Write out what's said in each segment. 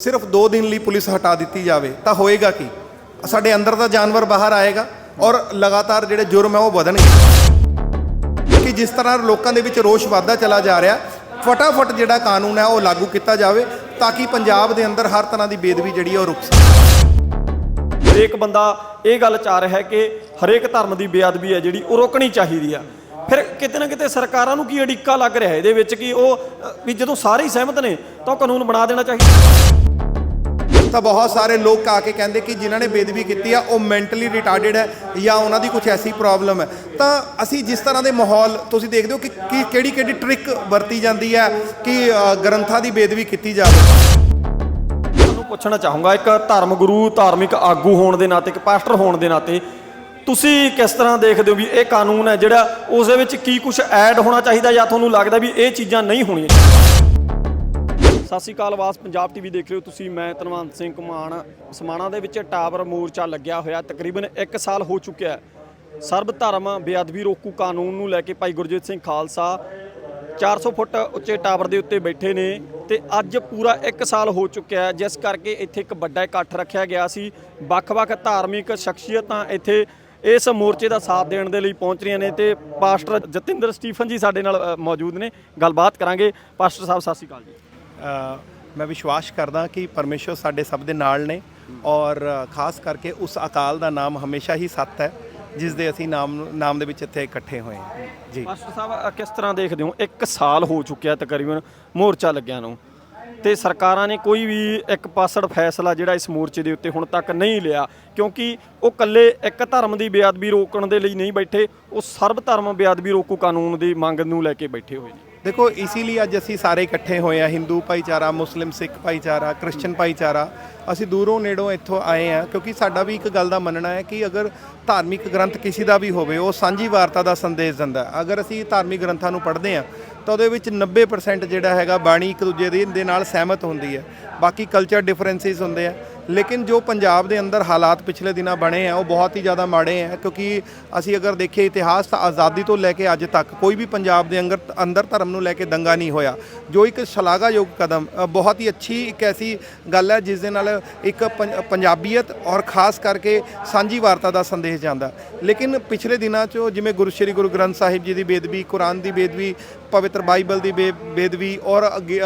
ਸਿਰਫ 2 ਦਿਨ ਲਈ ਪੁਲਿਸ ਹਟਾ ਦਿੱਤੀ ਜਾਵੇ, ਤਾਂ ਹੋਏਗਾ ਕੀ? ਸਾਡੇ ਅੰਦਰ ਦਾ ਜਾਨਵਰ ਬਾਹਰ ਆਏਗਾ ਔਰ ਲਗਾਤਾਰ ਜਿਹੜੇ ਜੁਰਮ ਹੈ ਉਹ ਵਧਣਗੇ। ਕਿ ਜਿਸ ਤਰ੍ਹਾਂ ਲੋਕਾਂ ਦੇ ਵਿੱਚ ਰੋਸ਼ ਵਾਧਾ ਚਲਾ ਜਾ ਰਿਹਾ, ਫਟਾਫਟ ਜਿਹੜਾ ਕਾਨੂੰਨ ਹੈ ਉਹ ਲਾਗੂ ਕੀਤਾ ਜਾਵੇ, ਤਾਂ ਕਿ ਪੰਜਾਬ ਦੇ ਅੰਦਰ ਹਰ ਤਰ੍ਹਾਂ ਦੀ ਬੇਦਬੀ ਜਿਹੜੀ ਹੈ ਉਹ ਰੁਕ ਸਕੇ। ਹਰੇਕ ਬੰਦਾ ਇਹ ਗੱਲ ਚਾਹ ਰਿਹਾ ਹੈ ਕਿ ਹਰੇਕ ਧਰਮ ਦੀ ਬੇਅਦਬੀ ਹੈ ਜਿਹੜੀ, ਉਹ ਰੋਕਣੀ ਚਾਹੀਦੀ ਆ। ਫਿਰ ਕਿਤੇ ਨਾ ਕਿਤੇ ਸਰਕਾਰਾਂ ਨੂੰ ਕੀ ਅੜਿੱਕਾ ਲੱਗ ਰਿਹਾ ਇਹਦੇ ਵਿੱਚ ਕਿ ਉਹ ਵੀ ਜਦੋਂ ਸਾਰੇ ਹੀ ਸਹਿਮਤ ਨੇ, ਤਾਂ ਉਹ ਕਾਨੂੰਨ ਬਣਾ ਦੇਣਾ ਚਾਹੀਦਾ। ਤਾਂ ਬਹੁਤ ਸਾਰੇ ਲੋਕ ਆ ਕੇ ਕਹਿੰਦੇ ਕਿ ਜਿਨ੍ਹਾਂ ਨੇ ਬੇਦਬੀ ਕੀਤੀ ਆ, ਉਹ ਮੈਂਟਲੀ ਰਿਟਾਰਡਡ ਹੈ ਜਾਂ ਉਹਨਾਂ ਦੀ ਕੁਝ ਐਸੀ ਪ੍ਰੋਬਲਮ ਹੈ। ਤਾਂ ਅਸੀਂ ਜਿਸ ਤਰ੍ਹਾਂ ਦੇ ਮਾਹੌਲ ਤੁਸੀਂ ਦੇਖਦੇ ਹੋ ਕਿ ਕੀ ਕਿਹੜੀ ਕਿਹੜੀ ਟ੍ਰਿਕ ਵਰਤੀ ਜਾਂਦੀ ਹੈ ਕਿ ਗ੍ਰੰਥਾਂ ਦੀ ਬੇਦਬੀ ਕੀਤੀ ਜਾਵੇ। ਤੁਹਾਨੂੰ ਪੁੱਛਣਾ ਚਾਹੂੰਗਾ, ਇੱਕ ਧਰਮ ਗੁਰੂ, ਧਾਰਮਿਕ ਆਗੂ ਹੋਣ ਦੇ ਨਾਤੇ, ਇੱਕ ਪਾਸਟਰ ਹੋਣ ਦੇ ਨਾਤੇ, ਤੁਸੀਂ ਕਿਸ ਤਰ੍ਹਾਂ ਦੇਖਦੇ ਹੋ ਵੀ ਇਹ ਕਾਨੂੰਨ ਹੈ ਜਿਹੜਾ ਉਸ ਦੇ ਵਿੱਚ ਕੀ ਕੁਝ ਐਡ ਹੋਣਾ ਚਾਹੀਦਾ ਜਾਂ ਤੁਹਾਨੂੰ ਲੱਗਦਾ ਵੀ ਇਹ ਚੀਜ਼ਾਂ ਨਹੀਂ ਹੋਣੀਆਂ ਸਤਿ ਸ਼੍ਰੀ ਅਕਾਲ ਵਾਸ ਪੰਜਾਬ ਟੀਵੀ ਦੇਖ ਰਹੇ ਹੋ ਤੁਸੀਂ, ਮੈਂ ਤਨਵੰਤ ਸਿੰਘ ਕੁਮਾਨ ਸਮਾਣਾ ਦੇ ਵਿੱਚ ਟਾਵਰ ਮੋਰਚਾ ਲੱਗਿਆ ਹੋਇਆ, ਤਕਰੀਬਨ 1 ਸਾਲ ਹੋ ਚੁੱਕਿਆ ਹੈ। ਸਰਬ ਧਰਮ ਬੇਅਦਬੀ ਰੋਕੂ ਕਾਨੂੰਨ ਨੂੰ ਲੈ ਕੇ ਭਾਈ ਗੁਰਜੀਤ ਸਿੰਘ ਖਾਲਸਾ 400 ਫੁੱਟ ਉੱਚੇ ਟਾਵਰ ਦੇ ਉੱਤੇ ਬੈਠੇ ਨੇ ਤੇ ਅੱਜ ਪੂਰਾ 1 ਸਾਲ ਹੋ ਚੁੱਕਿਆ ਹੈ, ਜਿਸ ਕਰਕੇ ਇੱਥੇ ਇੱਕ ਵੱਡਾ ਇਕੱਠ ਰੱਖਿਆ ਗਿਆ ਸੀ। ਵੱਖ-ਵੱਖ ਧਾਰਮਿਕ ਸ਼ਖਸੀਅਤਾਂ ਇੱਥੇ ਇਸ ਮੋਰਚੇ ਦਾ ਸਾਥ ਦੇਣ ਦੇ ਲਈ ਪਹੁੰਚ ਰਹੀਆਂ ਨੇ ਤੇ ਪਾਸਟਰ ਜਤਿੰਦਰ ਸਟੀਫਨ ਜੀ ਸਾਡੇ ਨਾਲ ਮੌਜੂਦ ਨੇ। ਗੱਲਬਾਤ ਕਰਾਂਗੇ। ਪਾਸਟਰ ਸਾਹਿਬ, ਸਤਿ ਸ਼੍ਰੀ ਅਕਾਲ ਜੀ। ਮੈਂ ਵਿਸ਼ਵਾਸ ਕਰਦਾ ਕਿ ਪਰਮੇਸ਼ਵਰ ਸਾਡੇ ਸਭ ਦੇ ਨਾਲ ਨੇ ਔਰ ਖਾਸ ਕਰਕੇ ਉਸ ਅਕਾਲ ਦਾ ਨਾਮ ਹਮੇਸ਼ਾ ਹੀ ਸੱਤ ਹੈ, ਜਿਸ ਦੇ ਅਸੀਂ ਨਾਮ ਨਾਮ ਦੇ ਵਿੱਚ ਇੱਥੇ ਇਕੱਠੇ ਹੋਏ ਜੀ। ਮਾਸਟਰ ਸਾਹਿਬ ਕਿਸ ਤਰ੍ਹਾਂ ਦੇਖਦੇ ਹੋ? ਇੱਕ ਸਾਲ ਹੋ ਚੁੱਕਿਆ ਤਕਰੀਬਨ ਮੋਰਚਾ ਲੱਗਿਆ ਨੂੰ ਤੇ ਸਰਕਾਰਾਂ ਨੇ ਕੋਈ ਵੀ ਇੱਕ ਪਾਸੜ ਫੈਸਲਾ ਜਿਹੜਾ ਇਸ ਮੋਰਚੇ ਦੇ ਉੱਤੇ ਹੁਣ ਤੱਕ ਨਹੀਂ ਲਿਆ, ਕਿਉਂਕਿ ਉਹ ਕੱਲੇ ਇੱਕ ਧਰਮ ਦੀ ਬੇਅਦਬੀ ਰੋਕਣ ਦੇ ਲਈ ਨਹੀਂ ਬੈਠੇ, ਉਹ ਸਰਬ ਧਰਮ ਬੇਅਦਬੀ ਰੋਕੂ ਕਾਨੂੰਨ ਦੀ ਮੰਗ ਨੂੰ ਲੈ ਕੇ ਬੈਠੇ ਹੋਏ ਨੇ। ਦੇਖੋ ਇਸੇ ਲਈ ਅੱਜ ਅਸੀਂ ਸਾਰੇ ਇਕੱਠੇ ਹੋਏ ਆ ਹਿੰਦੂ ਭਾਈਚਾਰਾ, ਮੁਸਲਿਮ, ਸਿੱਖ ਭਾਈਚਾਰਾ ਕ੍ਰਿਸਚੀਅਨ ਭਾਈਚਾਰਾ। ਅਸੀਂ ਦੂਰੋਂ ਨੇੜੋਂ ਇੱਥੋਂ ਆਏ ਆ ਕਿਉਂਕਿ ਸਾਡਾ ਵੀ ਇੱਕ ਗੱਲ ਦਾ ਮੰਨਣਾ ਹੈ ਕਿ ਅਗਰ ਧਾਰਮਿਕ ਗ੍ਰੰਥ ਕਿਸੇ ਦਾ ਵੀ ਹੋਵੇ, ਉਹ ਸਾਂਝੀ ਵਾਰਤਾ ਦਾ ਸੰਦੇਸ਼ ਦਿੰਦਾ ਅਗਰ ਅਸੀਂ ਧਾਰਮਿਕ ਗ੍ਰੰਥਾਂ ਨੂੰ ਪੜ੍ਹਦੇ ਆ ਤਾਂ ਉਹਦੇ ਵਿੱਚ 90% ਜਿਹੜਾ ਹੈਗਾ ਬਾਣੀ ਇੱਕ ਦੂਜੇ ਦੇ ਦੇ ਨਾਲ ਸਹਿਮਤ ਹੁੰਦੀ ਹੈ। ਬਾਕੀ ਕਲਚਰ ਡਿਫਰੈਂਸਿਸ ਹੁੰਦੇ ਆ। ਲੇਕਿਨ ਜੋ ਪੰਜਾਬ ਦੇ ਅੰਦਰ ਹਾਲਾਤ ਪਿਛਲੇ ਦਿਨਾਂ ਬਣੇ ਆ ਉਹ ਬਹੁਤ ਹੀ ਜ਼ਿਆਦਾ ਮਾੜੇ ਆ ਕਿਉਂਕਿ ਅਸੀਂ ਅਗਰ ਦੇਖੀਏ ਇਤਿਹਾਸ ਤਾਂ ਆਜ਼ਾਦੀ ਤੋਂ ਲੈ ਕੇ ਅੱਜ ਤੱਕ ਕੋਈ ਵੀ ਪੰਜਾਬ ਦੇ ਅੰਦਰ ਅੰਦਰ ਧਰਮ ਨੂੰ ਲੈ ਕੇ ਦੰਗਾ ਨਹੀਂ ਹੋਇਆ। ਜੋ ਇੱਕ ਸ਼ਲਾਘਾਯੋਗ ਕਦਮ ਬਹੁਤ ਹੀ ਅੱਛੀ ਇੱਕ ਐਸੀ ਗੱਲ ਹੈ ਜਿਸ ਦੇ ਨਾਲ ਇੱਕ ਪੰਜ- ਪੰਜਾਬੀਅਤ ਔਰ ਖਾਸ ਕਰਕੇ ਸਾਂਝੀ ਵਾਰਤਾ ਦਾ ਸੰਦੇਸ਼ ਜਾਂਦਾ। ਲੇਕਿਨ ਪਿਛਲੇ ਦਿਨਾਂ 'ਚ ਜਿਵੇਂ ਗੁਰੂ ਸ਼੍ਰੀ ਗੁਰੂ ਗ੍ਰੰਥ ਸਾਹਿਬ ਜੀ ਦੀ ਬੇਦਬੀ ਕੁਰਾਨ ਦੀ ਬੇਦਬੀ ਪਵਿੱਤਰ ਬਾਈਬਲ ਦੀ ਬੇ- ਬੇਦਬੀ ਔਰ ਅੱਗੇ,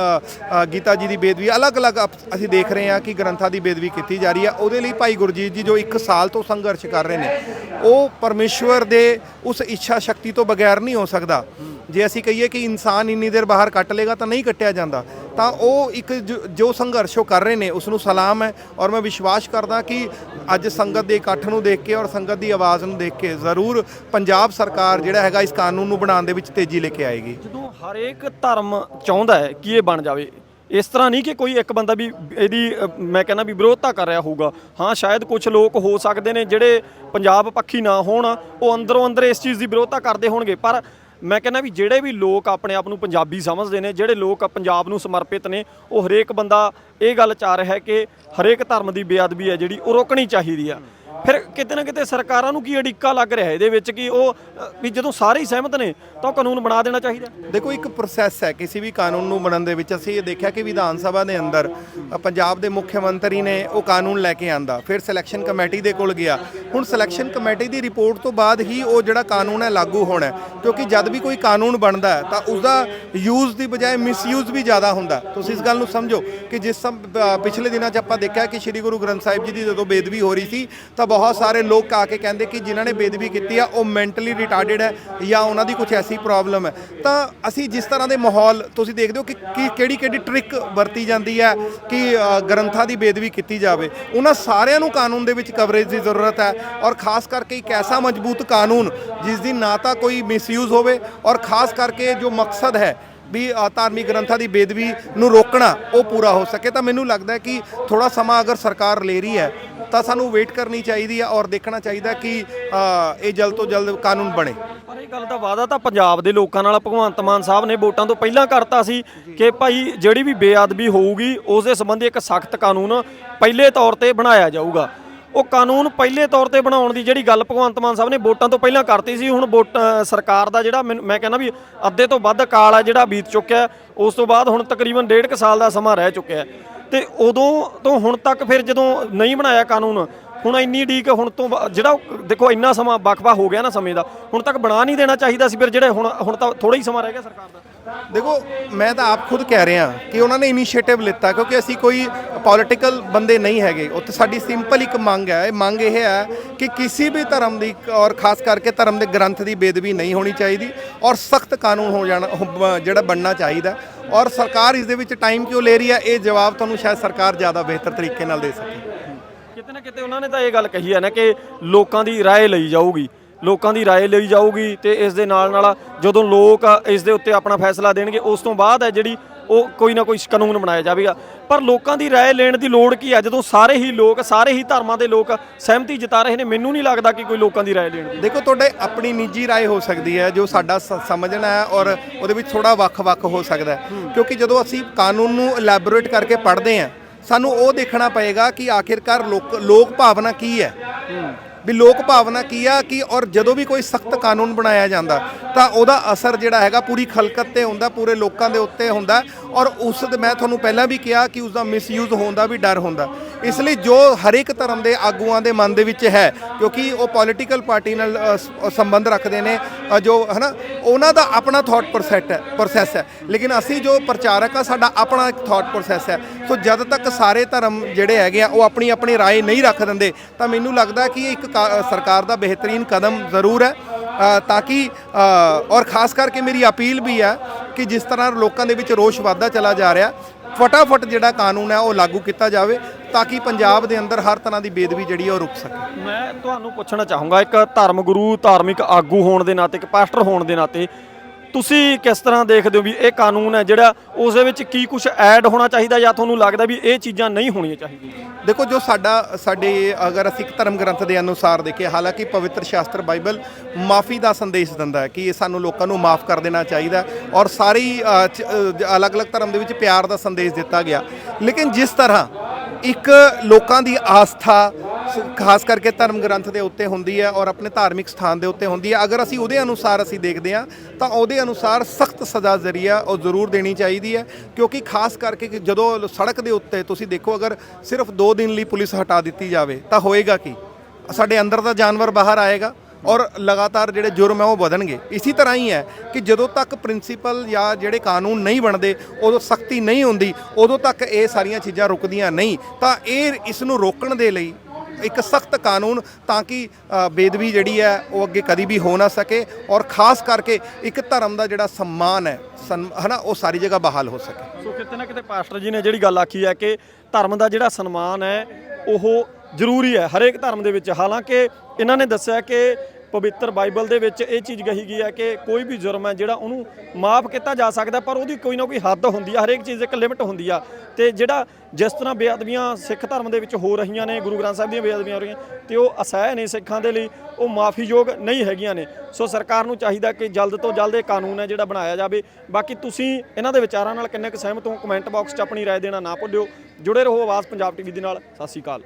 ਗੀਤਾ ਜੀ ਦੀ ਬੇਦਬੀ ਅਲੱਗ-ਅਲੱਗ ਅਪ- ਅਸੀਂ ਦੇਖ ਰਹੇ ਹਾਂ ਕਿ ਗ੍ਰੰਥਾਂ ਦੀ ਬੇਦਬੀ ਕੀਤੀ ਜਾ ਰਹੀ ਹੈ। ਉਹਦੇ ਲਈ ਭਾਈ ਗੁਰਜੀਤ ਜੀ ਜੋ ਇੱਕ ਸਾਲ ਤੋਂ ਸੰਘਰਸ਼ ਕਰ ਰਹੇ ਨੇ, ਉਹ ਪਰਮੇਸ਼ਵਰ ਦੇ ਉਸ ਇੱਛਾ ਸ਼ਕਤੀ ਤੋਂ ਬਗੈਰ ਨਹੀਂ ਹੋ ਸਕਦਾ। ਜੇ ਅਸੀਂ ਕਹੀਏ ਕਿ ਇਨਸਾਨ ਇੰਨੀ ਦੇਰ ਬਾਹਰ ਕੱਟ ਲੇਗਾ ਤਾਂ ਨਹੀਂ ਕੱਟਿਆ ਜਾਂਦਾ। ਤਾਂ ਉਹ ਇੱਕ ਜੋ- ਜੋ ਸੰਘਰਸ਼ ਉਹ ਕਰ ਰਹੇ ਨੇ ਉਸ ਨੂੰ ਸਲਾਮ ਹੈ ਔਰ ਮੈਂ ਵਿਸ਼ਵਾਸ ਕਰਦਾ ਕਿ ਅੱਜ ਸੰਗਤ ਦੇ ਇਕੱਠ ਨੂੰ ਦੇਖ ਕੇ ਔਰ ਸੰਗਤ ਦੀ ਆਵਾਜ਼ ਨੂੰ ਦੇਖ ਕੇ ਜ਼ਰੂਰ ਪੰਜਾਬ ਸਰਕਾਰ ਜਿਹੜਾ ਹੈਗਾ ਇਸ ਕਾਨੂੰਨ ਨੂੰ ਬਣਾਉਣ ਦੇ ਵਿੱਚ ਤੇਜ਼ੀ ਲੈ ਕੇ ਆਏਗੀ। ਜਦੋਂ ਹਰੇਕ ਧਰਮ ਚਾਹੁੰਦਾ ਹੈ ਕਿ ਇਹ ਬਣ ਜਾਵੇ ਇਸ ਤਰ੍ਹਾਂ ਨਹੀਂ ਕਿ ਕੋਈ ਇੱਕ ਬੰਦਾ ਵੀ ਇਹਦੀ ਅ, ਮੈਂ ਕਹਿੰਦਾ ਵੀ ਵਿਰੋਧਤਾ ਕਰ ਰਿਹਾ ਹੋਊਗਾ। ਹਾਂ ਸ਼ਾਇਦ ਕੁਝ ਲੋਕ ਹੋ ਸਕਦੇ ਨੇ ਜਿਹੜੇ ਪੰਜਾਬ ਪੱਖੀ ਨਾ ਹੋਣ ਉਹ ਅੰਦਰੋਂ ਅੰਦਰ ਇਸ ਚੀਜ਼ ਦੀ ਵਿਰੋਧਤਾ ਕਰਦੇ ਹੋਣਗੇ। ਪਰ ਮੈਂ ਕਹਿੰਦਾ ਵੀ ਜਿਹੜੇ ਵੀ ਲੋਕ ਆਪਣੇ ਆਪ ਨੂੰ ਪੰਜਾਬੀ ਸਮਝਦੇ ਨੇ ਜਿਹੜੇ ਲੋਕ ਪੰਜਾਬ ਨੂੰ ਸਮਰਪਿਤ ਨੇ ਉਹ ਹਰੇਕ ਬੰਦਾ ਇਹ ਗੱਲ ਚਾਹ ਰਿਹਾ ਹੈ ਕਿ ਹਰੇਕ ਧਰਮ ਦੀ ਬੇਅਦਬੀ ਹੈ ਜਿਹੜੀ ਉਹ ਰੋਕਣੀ ਚਾਹੀਦੀ ਆ। ਫਿਰ ਕਿਤੇ ਨਾ ਕਿਤੇ ਸਰਕਾਰਾਂ ਨੂੰ ਕੀ ਅੜਿੱਕਾ ਲੱਗ ਰਿਹਾ ਇਹਦੇ ਵਿੱਚ ਕਿ ਉਹ ਅ, ਵੀ ਜਦੋਂ ਸਾਰੇ ਹੀ ਸਹਿਮਤ ਨੇ ਤਾਂ ਉਹ ਕਾਨੂੰਨ ਬਣਾ ਦੇਣਾ ਚਾਹੀਦਾ ਦੇਖੋ ਇੱਕ ਪ੍ਰੋਸੈਸ ਹੈ ਕਿਸੇ ਵੀ ਕਾਨੂੰਨ ਨੂੰ ਬਣਨ ਦੇ ਵਿੱਚ। ਅਸੀਂ ਇਹ ਦੇਖਿਆ ਕਿ ਵਿਧਾਨ ਸਭਾ ਦੇ ਅੰਦਰ ਅ, ਪੰਜਾਬ ਦੇ ਮੁੱਖ ਮੰਤਰੀ ਨੇ ਉਹ ਕਾਨੂੰਨ ਲੈ ਕੇ ਆਂਦਾ। ਫਿਰ ਸਿਲੈਕਸ਼ਨ ਕਮੇਟੀ ਦੇ ਕੋਲ ਗਿਆ। ਹੁਣ ਸਿਲੈਕਸ਼ਨ ਕਮੇਟੀ ਦੀ ਰਿਪੋਰਟ ਤੋਂ ਬਾਅਦ ਹੀ ਉਹ ਜਿਹੜਾ ਕਾਨੂੰਨ ਹੈ ਲਾਗੂ ਹੋਣਾ ਹੈ। ਕਿਉਂਕਿ ਜਦ ਵੀ ਕੋਈ ਕਾਨੂੰਨ ਬਣਦਾ ਹੈ ਤਾਂ ਉਸ ਦਾ ਯੂਜ਼ ਦੀ ਬਜਾਏ ਮਿਸਯੂਜ਼ ਵੀ ਜ਼ਿਆਦਾ ਹੁੰਦਾ ਹੈ। ਤੁਸੀਂ ਇਸ ਗੱਲ ਨੂੰ ਸਮਝੋ ਕਿ ਜਿਸ ਸਮ ਅ, ਪਿਛਲੇ ਦਿਨਾਂ 'ਚ ਆਪਾਂ ਦੇਖਿਆ ਕਿ ਸ੍ਰੀ ਗੁਰੂ ਗ੍ਰੰਥ ਸਾਹਿਬ ਜੀ ਦੀ ਜਦੋਂ ਬੇਦਬੀ ਹੋ ਰਹੀ ਸੀ ਤਾਂ ਬਹੁਤ ਸਾਰੇ ਲੋਕ ਆ ਕੇ ਕਹਿੰਦੇ ਕਿ ਜਿਨ੍ਹਾਂ ਨੇ ਬੇਦਬੀ ਕੀਤੀ ਆ, ਉਹ ਮੈਂਟਲੀ ਰਿਟਾਰਡਡ ਹੈ ਜਾਂ ਉਹਨਾਂ ਦੀ ਕੁਝ ਐਸੀ ਪ੍ਰੋਬਲਮ ਹੈ। ਤਾਂ ਅਸੀਂ ਜਿਸ ਤਰ੍ਹਾਂ ਦੇ ਮਾਹੌਲ ਤੁਸੀਂ ਦੇਖਦੇ ਹੋ ਕਿ ਕੀ, ਕਿਹੜੀ ਕਿਹੜੀ ਟ੍ਰਿਕ ਵਰਤੀ ਜਾਂਦੀ ਹੈ ਕਿ ਗ੍ਰੰਥਾਂ ਦੀ ਬੇਦਬੀ ਕੀਤੀ ਜਾਵੇ। ਉਹਨਾਂ ਸਾਰਿਆਂ ਨੂੰ ਕਾਨੂੰਨ ਦੇ ਵਿੱਚ ਕਵਰੇਜ ਦੀ ਜ਼ਰੂਰਤ ਹੈ ਔਰ ਖਾਸ ਕਰਕੇ ਇੱਕ ਐਸਾ ਮਜ਼ਬੂਤ ਕਾਨੂੰਨ ਜਿਸ ਦੀ ਨਾ ਤਾਂ ਕੋਈ ਮਿਸਯੂਜ਼ ਹੋਵੇ ਔਰ ਖਾਸ ਕਰਕੇ ਜੋ ਮਕਸਦ ਹੈ ਵੀ ਧਾਰਮਿਕ ਗ੍ਰੰਥਾਂ ਦੀ ਬੇਦਬੀ ਨੂੰ ਰੋਕਣਾ ਉਹ ਪੂਰਾ ਹੋ ਸਕੇ, ਤਾਂ ਮੈਨੂੰ ਲੱਗਦਾ ਕਿ ਥੋੜਾ ਸਮਾਂ ਅਗਰ ਸਰਕਾਰ ਲੈ ਰਹੀ ਹੈ, ਤਾਂ ਸਾਨੂੰ ਵੇਟ ਕਰਨੀ ਚਾਹੀਦੀ ਹੈ ਔਰ ਦੇਖਣਾ ਚਾਹੀਦਾ ਕਿ ਇਹ ਜਲਦ ਤੋਂ ਜਲਦ ਕਾਨੂੰਨ ਬਣੇ। ਪਰ ਇਹ ਗੱਲ ਦਾ ਵਾਅਦਾ ਤਾਂ ਪੰਜਾਬ ਦੇ ਲੋਕਾਂ ਨਾਲ, ਭਗਵੰਤ ਮਾਨ ਸਾਹਿਬ ਨੇ ਵੋਟਾਂ ਤੋਂ ਪਹਿਲਾਂ ਕਰਤਾ ਸੀ ਕਿ ਭਾਈ ਜਿਹੜੀ ਵੀ ਬੇਅਦਬੀ ਹੋਊਗੀ ਉਸ ਦੇ ਸੰਬੰਧੀ ਇੱਕ ਸਖਤ ਕਾਨੂੰਨ ਪਹਿਲੇ ਤੌਰ ਤੇ ਬਣਾਇਆ ਜਾਊਗਾ। ਉਹ ਕਾਨੂੰਨ ਪਹਿਲੇ ਤੌਰ ਤੇ ਬਣਾਉਣ ਦੀ ਜਿਹੜੀ ਗੱਲ ਭਗਵੰਤ ਮਾਨ ਸਾਹਿਬ ਨੇ ਵੋਟਾਂ ਤੋਂ ਪਹਿਲਾਂ ਕਰਤੀ ਸੀ, ਹੁਣ ਵੋਟ ਸਰਕਾਰ ਦਾ ਜਿਹੜਾ ਮੈਨੂੰ- ਮੈਂ ਕਹਿੰਦਾ ਵੀ ਅੱਧੇ ਤੋਂ ਵੱਧ ਕਾਲ ਆ ਜਿਹੜਾ ਬੀਤ ਚੁੱਕਿਆ ਉਸ ਤੋਂ ਬਾਅਦ ਹੁਣ ਤਕਰੀਬਨ ਡੇਢ ਕੁ ਸਾਲ ਦਾ ਸਮਾਂ ਰਹਿ ਚੁੱਕਿਆ ਹੈ। ਤੇ ਉਦੋਂ ਤੋਂ ਹੁਣ ਤੱਕ ਫਿਰ ਜਦੋਂ ਨਹੀਂ ਬਣਾਇਆ ਕਾਨੂੰਨ ਹੁਣ ਇੰਨੀ ਡੀਕ ਹੁਣ ਤੋਂ ਬਾ- ਜਿਹੜਾ ਉਹ- ਦੇਖੋ, ਇੰਨਾ ਸਮਾਂ ਵਕਫਾ ਹੋ ਗਿਆ ਨਾ ਸਮੇਂ ਦਾ। ਹੁਣ ਤੱਕ ਬਣਾ ਨਹੀਂ ਦੇਣਾ ਚਾਹੀਦਾ ਸੀ, ਫਿਰ ਜਿਹੜੇ ਹੁਣ ਹੁਣ ਤਾਂ ਥੋੜਾ ਹੀ ਸਮਾਂ ਰਹਿ ਗਿਆ ਸਰਕਾਰ ਦਾ। ਦੇਖੋ, ਮੈਂ ਤਾਂ ਆਪ ਖੁਦ ਕਹਿ ਰਿਹਾ ਕਿ ਉਹਨਾਂ ਨੇ ਇਨੀਸ਼ੀਏਟਿਵ ਲਿੱਤਾ, ਕਿਉਂਕਿ ਅਸੀਂ ਕੋਈ ਪੋਲੀਟੀਕਲ ਬੰਦੇ ਨਹੀਂ ਹੈਗੇ। ਉੱਥੇ ਸਾਡੀ ਸਿੰਪਲ ਇੱਕ ਮੰਗ ਹੈ, ਇਹ ਮੰਗ ਇਹ ਹੈ ਕਿ ਕਿਸੇ ਵੀ ਧਰਮ ਦੀ ਔਰ ਖਾਸ ਕਰਕੇ ਧਰਮ ਦੇ ਗ੍ਰੰਥ ਦੀ ਬੇਦਬੀ ਨਹੀਂ ਹੋਣੀ ਚਾਹੀਦੀ ਔਰ ਸਖਤ ਕਾਨੂੰਨ ਹੋ ਜਾਣਾ ਹੋ- ਬ- ਜਿਹੜਾ ਬਣਨਾ ਚਾਹੀਦਾ। ਔਰ ਸਰਕਾਰ ਇਸ ਦੇ ਵਿੱਚ ਟਾਈਮ ਕਿਉਂ ਲੈ ਰਹੀ ਹੈ? ਇਹ ਜਵਾਬ ਤੁਹਾਨੂੰ ਸ਼ਾਇਦ ਸਰਕਾਰ ਜ਼ਿਆਦਾ ਬਿਹਤਰ ਤਰੀਕੇ ਨਾਲ ਦੇ ਸਕੇ। ਕਿਤੇ ਨਾ ਕਿਤੇ ਉਹਨਾਂ ਨੇ ਤਾਂ ਇਹ ਗੱਲ ਕਹੀ ਹੈ ਨਾ ਕਿ ਲੋਕਾਂ ਦੀ رائے ਲਈ ਜਾਊਗੀ ਲੋਕਾਂ ਦੀ رائے ਲਈ ਜਾਊਗੀ ਤੇ ਇਸ ਦੇ ਨਾਲ ਨਾਲ ਜਦੋਂ ਲੋਕ ਇਸ ਦੇ ਉੱਤੇ ਆਪਣਾ ਫੈਸਲਾ ਦੇਣਗੇ ਉਸ ਤੋਂ ਬਾਅਦ ਹੈ ਜਿਹੜੀ ਉਹ ਕੋਈ ਨਾ ਕੋਈ ਕਾਨੂੰਨ ਬਣਾਇਆ ਜਾਵੇਗਾ ਪਰ ਲੋਕਾਂ ਦੀ رائے ਲੈਣ ਦੀ ਲੋੜ ਕੀ ਹੈ ਜਦੋਂ ਸਾਰੇ ਹੀ ਲੋਕ ਸਾਰੇ ਹੀ ਧਰਮਾਂ ਦੇ ਲੋਕ ਸਹਿਮਤੀ ਜਤਾ ਰਹੇ ਨੇ ਮੈਨੂੰ ਨਹੀਂ ਲੱਗਦਾ ਕਿ ਕੋਈ ਲੋਕਾਂ ਦੀ رائے ਲੈਣ ਦੀ ਦੇਖੋ ਤੁਹਾਡੇ ਆਪਣੀ ਨਿੱਜੀ رائے ਹੋ ਸਕਦੀ ਹੈ ਜੋ ਸਾਡਾ ਸ- ਸਮਝਣਾ ਹੈ ਔਰ ਉਹਦੇ ਵਿੱਚ ਥੋੜਾ ਵੱਖ-ਵੱਖ ਹੋ ਸਕਦਾ ਹੈ ਕਿਉਂਕਿ ਜਦੋਂ ਅਸੀਂ ਕਾਨੂੰਨ ਨੂੰ ਇਲੈਬੋਰੇਟ ਕਰਕੇ ਪੜ੍ਹਦੇ ਹਾਂ ਸਾਨੂੰ ਉਹ ਦੇਖਣਾ ਪਏਗਾ ਕਿ ਆਖਿਰਕਾਰ ਲੋਕ ਲੋਕ ਭਾਵਨਾ ਕੀ ਹੈ? ਵੀ ਲੋਕ ਭਾਵਨਾ ਕੀ ਆ ਕਿ ਔਰ ਜਦੋਂ ਵੀ ਕੋਈ ਸਖਤ ਕਾਨੂੰਨ ਬਣਾਇਆ ਜਾਂਦਾ ਤਾਂ ਉਹਦਾ ਅਸਰ ਜਿਹੜਾ ਹੈਗਾ ਪੂਰੀ ਖਲਕਤ ਤੇ ਹੁੰਦਾ, ਪੂਰੇ ਲੋਕਾਂ ਦੇ ਉੱਤੇ ਹੁੰਦਾ। ਔਰ ਉਸ ਦੇ ਮੈਂ ਤੁਹਾਨੂੰ ਪਹਿਲਾਂ ਵੀ ਕਿਹਾ ਕਿ ਉਸ ਦਾ ਮਿਸਯੂਜ਼ ਹੋਣ ਦਾ ਵੀ ਡਰ ਹੁੰਦਾ ਇਸ ਲਈ ਜੋ ਹਰ ਇੱਕ ਧਰਮ ਦੇ ਆਗੂਆਂ ਦੇ ਮਨ ਦੇ ਵਿੱਚ ਹੈ ਕਿਉਂਕਿ ਉਹ ਪੋਲੀਟੀਕਲ ਪਾਰਟੀ ਨਾਲ ਅ, ਸ- ਸੰਬੰਧ ਰੱਖਦੇ ਨੇ ਅ, ਜੋ ਹਨਾ ਉਹਨਾਂ ਦਾ ਆਪਣਾ ਥਾਟ ਪ੍ਰੋਸੈਸ ਹੈ ਪ੍ਰੋਸੈਸ ਹੈ ਲੇਕਿਨ ਅਸੀਂ ਜੋ ਪ੍ਰਚਾਰਕ ਆ ਸਾਡਾ ਆਪਣਾ ਇੱਕ ਥਾਟ ਪ੍ਰੋਸੈਸ ਹੈ ਸੋ ਜਦ ਤੱਕ ਸਾਰੇ ਧਰਮ ਜਿਹੜੇ ਹੈਗੇ ਆ ਉਹ ਆਪਣੀ ਆਪਣੀ رائے ਨਹੀਂ ਰੱਖ ਦਿੰਦੇ ਤਾਂ ਮੈਨੂੰ ਲੱਗਦਾ ਕਿ ਇਹ ਇੱਕ ਕਾ- ਸਰਕਾਰ ਦਾ ਬਿਹਤਰੀਨ ਕਦਮ ਜ਼ਰੂਰ ਹੈ ਅ, ਤਾਂ ਕਿ ਅ, ਔਰ ਖਾਸ ਕਰਕੇ ਮੇਰੀ ਅਪੀਲ ਵੀ ਹੈ ਕਿ ਜਿਸ ਤਰ੍ਹਾਂ ਲੋਕਾਂ ਦੇ ਵਿੱਚ ਰੋਸ਼ ਵਾਧਾ ਚਲਾ ਜਾ ਰਿਹਾ, ਫਟਾਫਟ ਜਿਹੜਾ ਕਾਨੂੰਨ ਹੈ ਉਹ ਲਾਗੂ ਕੀਤਾ ਜਾਵੇ ਤਾਂ ਕਿ ਪੰਜਾਬ ਦੇ ਅੰਦਰ ਹਰ ਤਰ੍ਹਾਂ ਦੀ ਬੇਦਬੀ ਜਿਹੜੀ ਉਹ ਰੁਕ ਸਕੇ। ਮੈਂ ਤੁਹਾਨੂੰ ਪੁੱਛਣਾ ਚਾਹੂੰਗਾ, ਇੱਕ ਧਰਮ ਗੁਰੂ ਧਾਰਮਿਕ ਆਗੂ ਹੋਣ ਦੇ ਨਾਤੇ, ਇੱਕ ਪਾਸਟਰ ਹੋਣ ਦੇ ਨਾਤੇ ਤੁਸੀਂ ਕਿਸ ਤਰ੍ਹਾਂ ਦੇਖਦੇ ਹੋ ਵੀ ਇਹ ਕਾਨੂੰਨ ਹੈ ਜਿਹੜਾ ਉਸ ਦੇ ਵਿੱਚ ਕੀ ਕੁਝ ਐਡ ਹੋਣਾ ਚਾਹੀਦਾ ਜਾਂ ਤੁਹਾਨੂੰ ਲੱਗਦਾ ਵੀ ਇਹ ਚੀਜ਼ਾਂ ਨਹੀਂ ਹੋਣੀਆਂ ਚਾਹੀਦੀਆਂ? ਦੇਖੋ ਜੋ ਸਾਡਾ, ਸਾਡੇ ਅਗਰ ਅਸੀਂ ਇੱਕ ਧਰਮ ਗ੍ਰੰਥ ਦੇ ਅਨੁਸਾਰ ਦੇਖੀਏ, ਹਾਲਾਂਕਿ ਪਵਿੱਤਰ ਸ਼ਾਸਤਰ ਬਾਈਬਲ ਮਾਫੀ ਦਾ ਸੰਦੇਸ਼ ਦਿੰਦਾ ਹੈ ਕਿ ਇਹ ਸਾਨੂੰ ਲੋਕਾਂ ਨੂੰ ਮਾਫ ਕਰ ਦੇਣਾ ਚਾਹੀਦਾ ਔਰ ਸਾਰੀ ਅਲੱਗ-ਅਲੱਗ ਧਰਮ ਦੇ ਵਿੱਚ ਪਿਆਰ ਦਾ ਸੰਦੇਸ਼ ਦਿੱਤਾ ਗਿਆ। ਲੇਕਿਨ ਜਿਸ ਤਰ੍ਹਾਂ ਇੱਕ ਲੋਕਾਂ ਦੀ ਆਸਥਾ ਖਾਸ ਕਰਕੇ ਧਰਮ ਗ੍ਰੰਥ ਦੇ ਉੱਤੇ ਹੁੰਦੀ ਹੈ ਔਰ ਆਪਣੇ ਧਾਰਮਿਕ ਸਥਾਨ ਦੇ ਉੱਤੇ ਹੁੰਦੀ ਹੈ। ਅਗਰ ਅਸੀਂ ਉਹਦੇ ਅਨੁਸਾਰ ਅਸੀਂ ਦੇਖਦੇ ਹਾਂ, ਤਾਂ ਉਹਦੇ ਅਨੁਸਾਰ ਸਖਤ ਸਜ਼ਾ ਜ਼ਰੀਆ ਉਹ ਜ਼ਰੂਰ ਦੇਣੀ ਚਾਹੀਦੀ ਹੈ। ਕਿਉਂਕਿ ਖਾਸ ਕਰਕੇ ਕਿ ਜਦੋਂ ਸੜਕ ਦੇ ਉੱਤੇ ਤੁਸੀਂ ਦੇਖੋ, ਅਗਰ ਸਿਰਫ 2 ਦਿਨ ਲਈ ਪੁਲਿਸ ਹਟਾ ਦਿੱਤੀ ਜਾਵੇ, ਤਾਂ ਹੋਏਗਾ ਕੀ? ਸਾਡੇ ਅੰਦਰ ਦਾ ਜਾਨਵਰ ਬਾਹਰ ਆਏਗਾ ਔਰ ਲਗਾਤਾਰ ਜਿਹੜੇ ਜੁਰਮ ਹੈ ਉਹ ਵਧਣਗੇ। ਇਸੇ ਤਰ੍ਹਾਂ ਹੀ ਹੈ ਕਿ ਜਦੋਂ ਤੱਕ ਪ੍ਰਿੰਸੀਪਲ ਜਾਂ ਜਿਹੜੇ ਕਾਨੂੰਨ ਨਹੀਂ ਬਣਦੇ, ਉਦੋਂ ਸਖਤੀ ਨਹੀਂ ਹੁੰਦੀ, ਉਦੋਂ ਤੱਕ ਇਹ ਸਾਰੀਆਂ ਚੀਜ਼ਾਂ ਰੁਕਦੀਆਂ ਨਹੀਂ, ਤਾਂ ਇਹ ਇਸ ਨੂੰ ਰੋਕਣ ਦੇ ਲਈ ਇੱਕ ਸਖਤ ਕਾਨੂੰਨ ਤਾਂ ਕਿ ਬੇਦਬੀ ਜਿਹੜੀ ਹੈ ਉਹ ਅੱਗੇ ਕਦੀ ਵੀ ਹੋ ਨਾ ਸਕੇ ਔਰ ਖਾਸ ਕਰਕੇ ਇੱਕ ਧਰਮ ਦਾ ਜਿਹੜਾ ਸਨਮਾਨ ਹੈ ਹਨਾ, ਉਹ ਸਾਰੀ ਜਗ੍ਹਾ ਬਹਾਲ ਹੋ ਸਕੇ। ਸੋ ਕਿਤੇ ਨਾ ਕਿਤੇ ਪਾਸਟਰ ਜੀ ਨੇ ਜਿਹੜੀ ਗੱਲ ਆਖੀ ਹੈ ਕਿ ਧਰਮ ਦਾ ਜਿਹੜਾ ਸਨਮਾਨ ਹੈ, ਉਹ ਜ਼ਰੂਰੀ ਹੈ ਹਰੇਕ ਧਰਮ ਦੇ ਵਿੱਚ। ਹਾਲਾਂਕਿ ਇਹਨਾਂ ਨੇ ਦੱਸਿਆ ਕਿ ਪਵਿੱਤਰ ਬਾਈਬਲ ਦੇ ਵਿੱਚ ਇਹ ਚੀਜ਼ ਕਹੀ ਗਈ ਹੈ ਕਿ ਕੋਈ ਵੀ ਜੁਰਮ ਹੈ ਜਿਹੜਾ ਉਹਨੂੰ ਮਾਫ ਕੀਤਾ ਜਾ ਸਕਦਾ ਪਰ ਉਹਦੀ ਕੋਈ ਨਾ ਕੋਈ ਹੱਦ ਹੁੰਦੀ ਆ ਹਰੇਕ ਚੀਜ਼ ਦੀ ਇੱਕ ਲਿਮਿਟ ਹੁੰਦੀ ਆ ਤੇ ਜਿਹੜਾ ਜਿਸ ਤਰ੍ਹਾਂ ਬੇਅਦਬੀਆਂ ਸਿੱਖ ਧਰਮ ਦੇ ਵਿੱਚ ਹੋ ਰਹੀਆਂ ਨੇ ਗੁਰੂ ਗ੍ਰੰਥ ਸਾਹਿਬ ਦੀਆਂ ਬੇਅਦਬੀਆਂ ਹੋ ਰਹੀਆਂ ਤੇ ਉਹ ਅਸਹਿ ਨੇ ਸਿੱਖਾਂ ਦੇ ਲਈ ਉਹ ਮਾਫੀਯੋਗ ਨਹੀਂ ਹੈਗੀਆਂ ਨੇ ਸੋ ਸਰਕਾਰ ਨੂੰ ਚਾਹੀਦਾ ਕਿ ਜਲਦ ਤੋਂ ਜਲਦ ਇਹ ਕਾਨੂੰਨ ਹੈ ਜਿਹੜਾ ਬਣਾਇਆ ਜਾਵੇ ਬਾਕੀ ਤੁਸੀਂ ਇਹਨਾਂ ਦੇ ਵਿਚਾਰਾਂ ਨਾਲ ਕਿੰਨੇ ਕੁ ਸਹਿਮਤ ਹੋ ਕਮੈਂਟ ਬਾਕਸ 'ਚ ਆਪਣੀ رائے ਦੇਣਾ ਨਾ ਭੁੱਲਿਓ ਜੁੜੇ ਰਹੋ ਆਵਾਜ਼ ਪੰਜਾਬ ਟੀਵੀ ਦੇ ਨਾਲ ਸਤਿ ਸ਼੍ਰੀ ਅਕਾਲ